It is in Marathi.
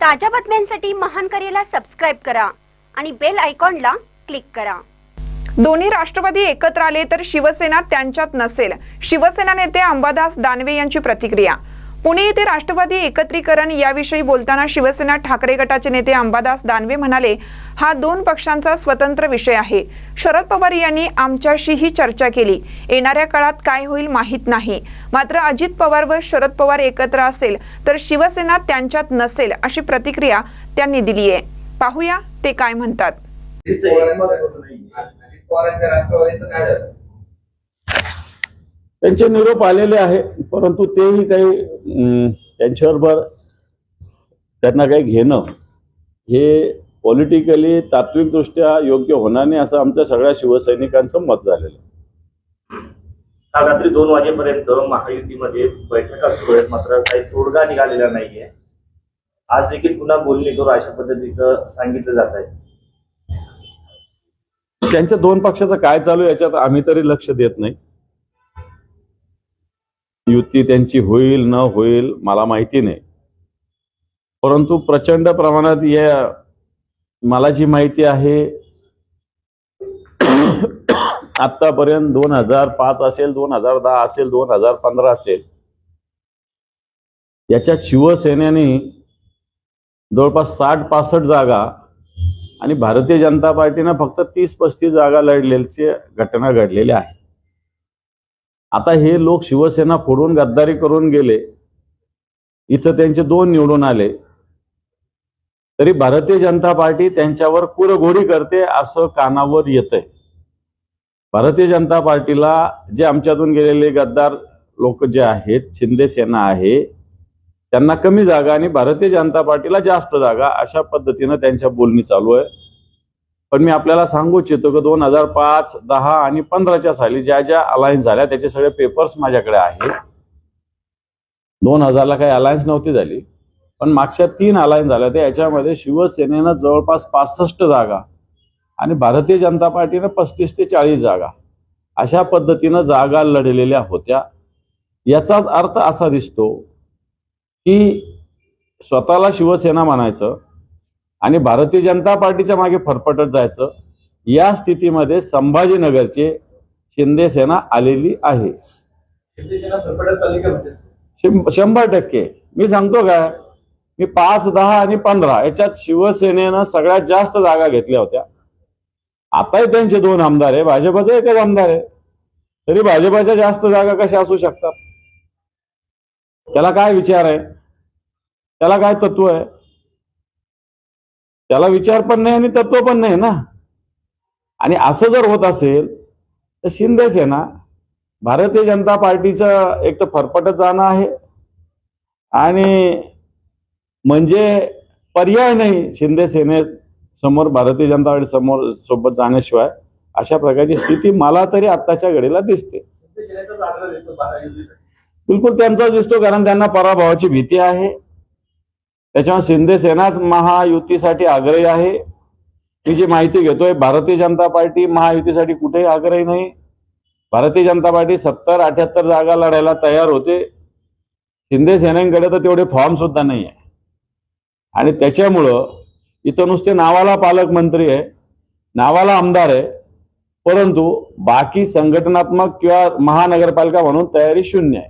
ताज्या बातम्यांसाठी महान करेला सबस्क्राईब करा आणि बेल आयकॉनला क्लिक करा. दोन्ही राष्ट्रवादी एकत्र आले तर शिवसेना त्यांच्यात नसेल. शिवसेना नेते अंबादास दानवे यांची प्रतिक्रिया. पुणे येथे राष्ट्रवादी एकत्रीकरण याविषयी बोलताना शिवसेना ठाकरे गटाचे नेते अंबादास दानवे म्हणाले हा दोन पक्षांचा स्वतंत्र विषय आहे. शरद पवार यांनी आमच्याशीही चर्चा केली. येणाऱ्या काळात काय होईल माहीत नाही. मात्र अजित पवार व शरद पवार एकत्र असेल तर शिवसेना त्यांच्यात नसेल अशी प्रतिक्रिया त्यांनी दिली आहे. पाहूया ते काय म्हणतात. राष्ट्रवादीचं काय झालं? त्यांचे निरोप आलेले आहे परंतु तेही काही त्यांच्याबरोबर त्यांना काही घेणं हे पॉलिटिकली तात्विकदृष्ट्या योग्य होणार नाही असं आमच्या सगळ्या शिवसैनिकांचं मत झालेलं आहे. काल रात्री दोन वाजेपर्यंत महायुतीमध्ये बैठका सुरू आहेत मात्र काही तोडगा निघालेला नाहीये. आज देखील पुन्हा बोलणी करू अशा पद्धतीचं सांगितलं जात आहे. त्यांच्या दोन पक्षाचं काय चालू आहे याच्यात आम्ही तरी लक्ष देत नाही. युती त्यांची होईल न होईल मला माहिती नाही. परंतु प्रचंड प्रमाणात या मला जी माहिती आहे आतापर्यंत दोन हजार पाच असेल दोन हजार दहा असेल दोन हजार पंधरा असेल याच्यात शिवसेनेने जवळपास साठ पासष्ट जागा आणि भारतीय जनता पार्टीनं फक्त तीस पस्तीस जागा लढलेली घटना घडलेल्या आहे. आता हे लोक शिवसेना फोडून गद्दारी करून गेले. इथं त्यांचे दोन निवडून आले. तरी भारतीय जनता पार्टी त्यांच्यावर कुरघोडी करते असं कानावर येतंय. भारतीय जनता पार्टीला जे आमच्यातून गेलेले गद्दार लोक जे आहेत शिंदे सेना आहे त्यांना कमी जागा आणि भारतीय जनता पार्टीला जास्त जागा अशा पद्धतीनं त्यांच्या बोलणी चालू आहे. पण मी आपल्याला सांगू इच्छितो की दोन हजार पाच दहा आणि पंधराच्या साली ज्या ज्या अलायन्स झाल्या त्याचे सगळे पेपर्स माझ्याकडे आहेत. दोन हजारला काही अलायन्स नव्हती झाली. पण मागच्या तीन अलायन्स झाल्या त्या याच्यामध्ये शिवसेनेनं जवळपास पासष्ट जागा आणि भारतीय जनता पार्टीनं पस्तीस ते चाळीस जागा. अशा पद्धतीनं जागा लढलेल्या होत्या. याचाच अर्थ असा दिसतो की स्वतःला शिवसेना म्हणायचं आणि भारतीय जनता पार्टीच्या मागे फरफटत जायचं या स्थितीमध्ये संभाजीनगरचे शिंदे सेना आलेली आहे. म्हणजे? शंभर टक्के. मी सांगतो काय मी पाच दहा आणि पंधरा याच्यात शिवसेनेनं सगळ्यात जास्त जागा घेतल्या होत्या. आताही त्यांचे दोन आमदार आहे भाजपचा एकच आमदार आहे. तरी भाजपच्या जास्त जागा कशा असू शकतात? त्याला काय विचार आहे? त्याला काय तत्व आहे? त्याला विचार पण नाही आणि तत्व पण नाही ना. आणि असं जर होत असेल तर शिंदे सेना भारतीय जनता पार्टीचं एक तर फरफटत जाणं आहे. आणि म्हणजे पर्याय नाही शिंदे सेने समोर भारतीय जनता पार्टी समोर सोबत जाण्याशिवाय. अशा प्रकारची स्थिती मला तरी आत्ताच्या घडीला दिसते. बिलकुल त्यांचा दिसतो कारण त्यांना पराभवाची भीती आहे. त्याच्यामुळे शिंदे सेनाच महायुतीसाठी आग्रही आहे. मी जी माहिती घेतोय भारतीय जनता पार्टी महायुतीसाठी कुठेही आग्रही नाही. भारतीय जनता पार्टी सत्तर अठ्याहत्तर जागा लढायला तयार होते. शिंदे सेनेकडे तर तेवढे फॉर्म सुद्धा नाही आहे आणि त्याच्यामुळं इथं नुसते नावाला पालकमंत्री आहे नावाला आमदार आहे परंतु बाकी संघटनात्मक किंवा महानगरपालिका म्हणून तयारी शून्य आहे.